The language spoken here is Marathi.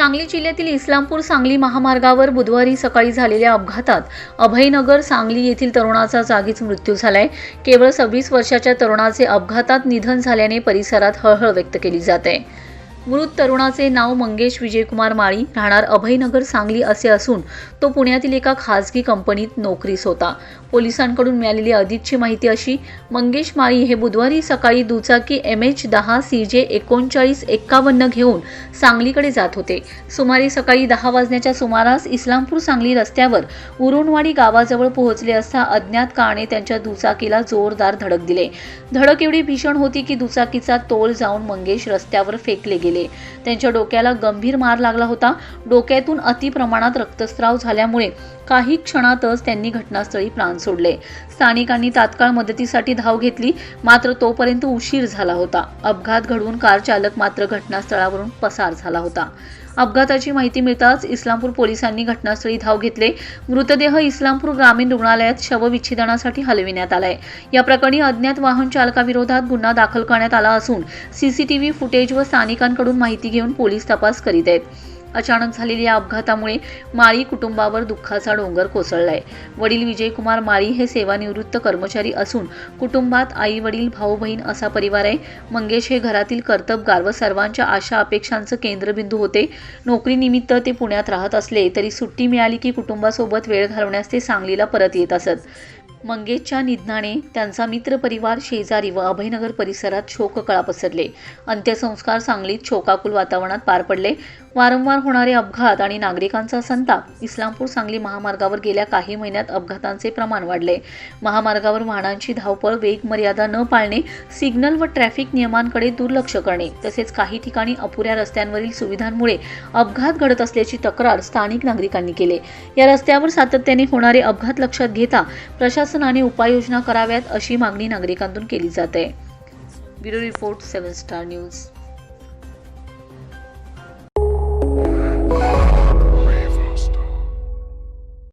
सांगली जिल्ह्यातील इस्लामपूर सांगली महामार्गावर बुधवारी सकाळी झालेल्या अपघातात अभयनगर सांगली येथील तरुणाचा जागीच मृत्यू झालाय. केवळ सव्वीस वर्षाच्या तरुणाचे अपघातात निधन झाल्याने परिसरात हळहळ व्यक्त केली जाते मृत तरुणाचे नाव मंगेश विजयकुमार माळी. राहणार अभयनगर सांगली असे असून तो पुण्यातील एका खासगी कंपनीत नोकरीस होता. पोलिसांकडून मिळालेली अधिकची माहिती अशी मंगेश माळी हे बुधवारी सकाळी दुचाकी एम एच दहा सी जे एकोणचाळीस एक्कावन्न घेऊन सांगलीकडे जात होते. सुमारे सकाळी दहा वाजण्याच्या सुमारास इस्लामपूर सांगली रस्त्यावर उरुणवाडी गावाजवळ पोहोचले असता अज्ञात काळाने त्यांच्या दुचाकीला जोरदार धडक दिले. धडक एवढी भीषण होती की दुचाकीचा तोल जाऊन मंगेश रस्त्यावर फेकले गेले. त्यांच्या डोक्याला गंभीर मार लागला होता. डोक्यातून अतिप्रमाणात रक्तस्राव झाल्यामुळे काही क्षणातच त्यांनी घटनास्थळी प्राण सोडले. स्थानिकांनी तात्काळ मदतीसाठी धाव घेतली मात्र तोपर्यंत उशीर झाला होता. अपघात घडवून कार चालक मात्र घटनास्थळावरून पसार झाला होता. अपघाताची माहिती मिळताच इस्लामपूर पोलिसांनी घटनास्थळी धाव घेतले. मृतदेह इस्लामपूर ग्रामीण रुग्णालयात शवविच्छेदनासाठी हलविण्यात आलाय. या प्रकरणी अज्ञात वाहन चालकाविरोधात गुन्हा दाखल करण्यात आला असून सीसीटीव्ही फुटेज व स्थानिकांकडून माहिती घेऊन पोलीस तपास करीत आहेत. अचानक झालेल्या या अपघातामुळे माळी कुटुंबावर दुःखाचा डोंगर कोसळलाय. वडील विजयकुमार माळी हे सेवानिवृत्त कर्मचारी असून कुटुंबात आई वडील भाऊ बहीण असा परिवार आहे. मंगेश हे घरातील कर्तबगार व सर्वांच्या आशा अपेक्षांचं केंद्रबिंदू होते. नोकरीनिमित्त ते पुण्यात राहत असले तरी सुट्टी मिळाली की कुटुंबासोबत वेळ घालवण्यास ते सांगलीला परत येत असत. मंगेशच्या निधनाने त्यांचा मित्रपरिवार शेजारी व अभयनगर परिसरात शोककळा पसरले. अंत्यसंस्कार सांगलीत शोकाकुल वातावरणात पार पडले. वारंवार होणारे अपघात आणि नागरिकांचा संताप इस्लामपूर सांगली महामार्गावर गेल्या काही महिन्यात अपघातांचे प्रमाण वाढले. महामार्गावर वाहनांची धावपळ वेग मर्यादा न पाळणे सिग्नल व ट्रॅफिक नियमांकडे दुर्लक्ष करणे तसेच काही ठिकाणी अपुऱ्या रस्त्यांवरील सुविधांमुळे अपघात घडत असल्याची तक्रार स्थानिक नागरिकांनी केले. या रस्त्यावर सातत्याने होणारे अपघात लक्षात घेता प्रशासनाने उपाययोजना कराव्यात अशी मागणी नागरिकांतून केली जाते. Bureau report seven star news.